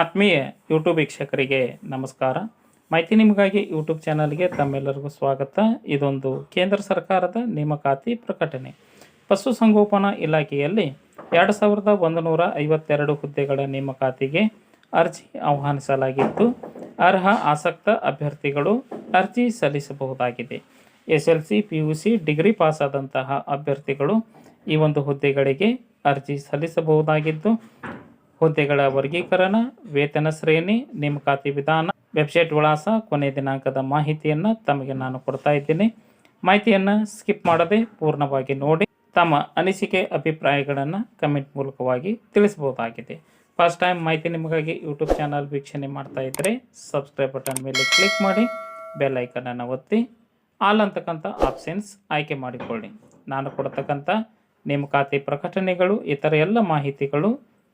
ಆತ್ಮೀಯ ಯೂಟ್ಯೂಬ್ ವೀಕ್ಷಕರಿಗೆ ನಮಸ್ಕಾರ. ಮಾಹಿತಿ ನಿಮಗಾಗಿ ಯೂಟ್ಯೂಬ್ ಚಾನಲ್ಗೆ ತಮ್ಮೆಲ್ಲರಿಗೂ ಸ್ವಾಗತ. ಇದೊಂದು ಕೇಂದ್ರ ಸರ್ಕಾರದ ನೇಮಕಾತಿ ಪ್ರಕಟಣೆ. ಪಶುಸಂಗೋಪನಾ ಇಲಾಖೆಯಲ್ಲಿ ಎರಡು ಸಾವಿರದ ಒಂದು ನೂರ ಐವತ್ತೆರಡು ಹುದ್ದೆಗಳ ನೇಮಕಾತಿಗೆ ಅರ್ಜಿ ಆಹ್ವಾನಿಸಲಾಗಿದ್ದು ಅರ್ಹ ಆಸಕ್ತ ಅಭ್ಯರ್ಥಿಗಳು ಅರ್ಜಿ ಸಲ್ಲಿಸಬಹುದಾಗಿದೆ. S L C P U C degree ಪಾಸಾದಂತಹ ಅಭ್ಯರ್ಥಿಗಳು ಈ ಒಂದು ಹುದ್ದೆಗಳಿಗೆ ಅರ್ಜಿ ಸಲ್ಲಿಸಬಹುದಾಗಿದ್ದು ಹುದ್ದೆಗಳ ವರ್ಗೀಕರಣ, ವೇತನ ಶ್ರೇಣಿ, ನೇಮಕಾತಿ ವಿಧಾನ, ವೆಬ್ಸೈಟ್ ವಿಳಾಸ, ಕೊನೆ ದಿನಾಂಕದ ಮಾಹಿತಿಯನ್ನು ತಮಗೆ ನಾನು ಕೊಡ್ತಾ ಇದ್ದೀನಿ. ಮಾಹಿತಿಯನ್ನು ಸ್ಕಿಪ್ ಮಾಡದೆ ಪೂರ್ಣವಾಗಿ ನೋಡಿ, ತಮ್ಮ ಅನಿಸಿಕೆ, ಅಭಿಪ್ರಾಯಗಳನ್ನು ಕಮೆಂಟ್ ಮೂಲಕವಾಗಿ ತಿಳಿಸಬಹುದಾಗಿದೆ. ಫಸ್ಟ್ ಟೈಮ್ ಮಾಹಿತಿ ನಿಮಗಾಗಿ ಯೂಟ್ಯೂಬ್ ಚಾನಲ್ ವೀಕ್ಷಣೆ ಮಾಡ್ತಾ ಇದ್ದರೆ ಸಬ್ಸ್ಕ್ರೈಬ್ ಬಟನ್ ಮೇಲೆ ಕ್ಲಿಕ್ ಮಾಡಿ, ಬೆಲ್ ಐಕನನ್ನು ಒತ್ತಿ, ಆಲ್ ಅಂತಕ್ಕಂಥ ಆಪ್ಷನ್ಸ್ ಆಯ್ಕೆ ಮಾಡಿಕೊಳ್ಳಿ. ನಾನು ಕೊಡ್ತಕ್ಕಂಥ ನೇಮಕಾತಿ ಪ್ರಕಟಣೆಗಳು, ಇತರ ಎಲ್ಲ ಮಾಹಿತಿಗಳು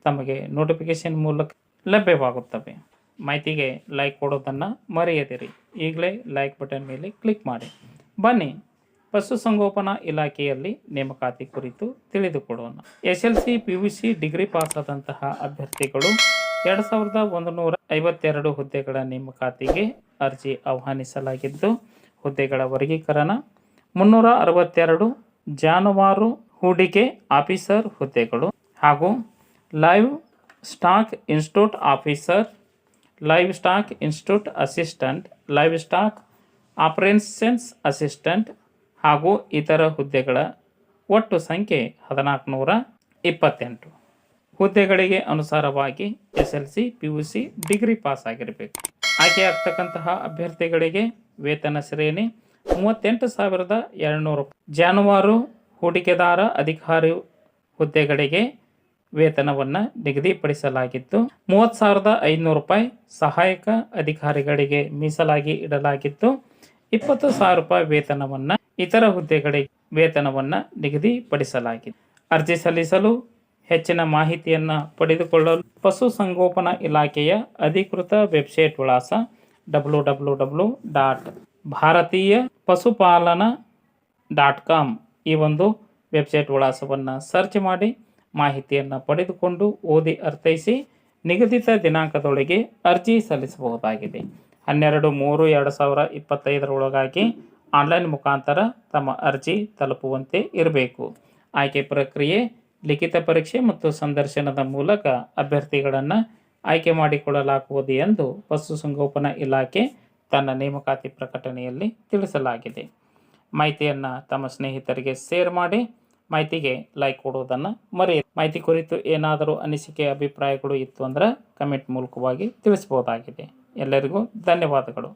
ತಮಗೆ ನೋಟಿಫಿಕೇಶನ್ ಮೂಲಕ ಲಭ್ಯವಾಗುತ್ತವೆ. ಮಾಹಿತಿಗೆ ಲೈಕ್ ಕೊಡೋದನ್ನು ಮರೆಯದಿರಿ. ಈಗಲೇ ಲೈಕ್ ಬಟನ್ ಮೇಲೆ ಕ್ಲಿಕ್ ಮಾಡಿ. ಬನ್ನಿ ಪಶುಸಂಗೋಪನಾ ಇಲಾಖೆಯಲ್ಲಿ ನೇಮಕಾತಿ ಕುರಿತು ತಿಳಿದುಕೊಡೋಣ S L C P U C degree ಪಾಸಾದಂತಹ ಅಭ್ಯರ್ಥಿಗಳು ಎರಡು ಸಾವಿರದ ಒಂದು ನೂರ ಐವತ್ತೆರಡು ಹುದ್ದೆಗಳ ನೇಮಕಾತಿಗೆ ಅರ್ಜಿ ಆಹ್ವಾನಿಸಲಾಗಿದ್ದು, ಹುದ್ದೆಗಳ ವರ್ಗೀಕರಣ ಮುನ್ನೂರ ಅರವತ್ತೆರಡು ಜಾನುವಾರು ಹೂಡಿಕೆ ಆಫೀಸರ್ ಹುದ್ದೆಗಳು ಹಾಗೂ livestock institute officer livestock institute assistant livestock operations assistant ಹಾಗೂ ಇತರ ಹುದ್ದೆಗಳ ಒಟ್ಟು ಸಂಖ್ಯೆ ಹದಿನಾಲ್ಕು ನೂರ ಇಪ್ಪತ್ತೆಂಟು. ಹುದ್ದೆಗಳಿಗೆ ಅನುಸಾರವಾಗಿ S L C, P U C degree pass ಆಗಿರಬೇಕು. ಆಯ್ಕೆಯಾಗ್ತಕ್ಕಂತಹ ಅಭ್ಯರ್ಥಿಗಳಿಗೆ ವೇತನ ಶ್ರೇಣಿ ಮೂವತ್ತೆಂಟು ಸಾವಿರದ ಎರಡುನೂರು. ಜಾನುವಾರು ಹೂಡಿಕೆದಾರ ಅಧಿಕಾರಿ ಹುದ್ದೆಗಳಿಗೆ ವೇತನವನ್ನು ನಿಗದಿಪಡಿಸಲಾಗಿತ್ತು. ಮೂವತ್ತು ಸಾವಿರದ ಐನೂರು ರೂಪಾಯಿ ಸಹಾಯಕ ಅಧಿಕಾರಿಗಳಿಗೆ ಮೀಸಲಾಗಿ ಇಡಲಾಗಿತ್ತು. ಇಪ್ಪತ್ತು ಸಾವಿರ ರೂಪಾಯಿ ವೇತನವನ್ನು ಇತರ ಹುದ್ದೆಗಳಿಗೆ ವೇತನವನ್ನು ನಿಗದಿಪಡಿಸಲಾಗಿದೆ ಅರ್ಜಿ ಸಲ್ಲಿಸಲು ಹೆಚ್ಚಿನ ಮಾಹಿತಿಯನ್ನು ಪಡೆದುಕೊಳ್ಳಲು ಪಶುಸಂಗೋಪನಾ ಇಲಾಖೆಯ ಅಧಿಕೃತ ವೆಬ್ಸೈಟ್ ವಿಳಾಸ ಡಬ್ಲ್ಯೂ ಡಬ್ಲ್ಯೂ ಡಬ್ಲ್ಯೂ ಡಾಟ್ ಭಾರತೀಯ ಪಶುಪಾಲನಾ ಡಾಟ್ ಕಾಮ್ ಈ ಒಂದು ವೆಬ್ಸೈಟ್ ವಿಳಾಸವನ್ನು ಸರ್ಚ್ ಮಾಡಿ ಮಾಹಿತಿಯನ್ನು ಪಡೆದುಕೊಂಡು ಓದಿ ಅರ್ಥೈಸಿ ನಿಗದಿತ ದಿನಾಂಕದೊಳಗೆ ಅರ್ಜಿ ಸಲ್ಲಿಸಬಹುದಾಗಿದೆ. ಹನ್ನೆರಡು ಮೂರು ಎರಡು ಸಾವಿರ ಇಪ್ಪತ್ತೈದರೊಳಗಾಗಿ ಆನ್ಲೈನ್ ಮುಖಾಂತರ ತಮ್ಮ ಅರ್ಜಿ ತಲುಪುವಂತೆ ಇರಬೇಕು. ಆಯ್ಕೆ ಪ್ರಕ್ರಿಯೆ, ಲಿಖಿತ ಪರೀಕ್ಷೆ ಮತ್ತು ಸಂದರ್ಶನದ ಮೂಲಕ ಅಭ್ಯರ್ಥಿಗಳನ್ನು ಆಯ್ಕೆ ಮಾಡಿಕೊಳ್ಳಲಾಗುವುದು ಎಂದು ಪಶುಸಂಗೋಪನಾ ಇಲಾಖೆ ತನ್ನ ನೇಮಕಾತಿ ಪ್ರಕಟಣೆಯಲ್ಲಿ ತಿಳಿಸಲಾಗಿದೆ. ಮಾಹಿತಿಯನ್ನು ತಮ್ಮ ಸ್ನೇಹಿತರಿಗೆ ಶೇರ್ ಮಾಡಿ ಮಾಹಿತಿಗೆ ಲೈಕ್ ಕೊಡುವುದನ್ನು ಮರೆಯ ಮಾಹಿತಿ ಕುರಿತು ಏನಾದರೂ ಅನಿಸಿಕೆ, ಅಭಿಪ್ರಾಯಗಳು ಇತ್ತು ಅಂದ್ರೆ ಕಮೆಂಟ್ ಮೂಲಕವಾಗಿ ತಿಳಿಸ್ಬೋದಾಗಿದೆ ಎಲ್ಲರಿಗೂ ಧನ್ಯವಾದಗಳು.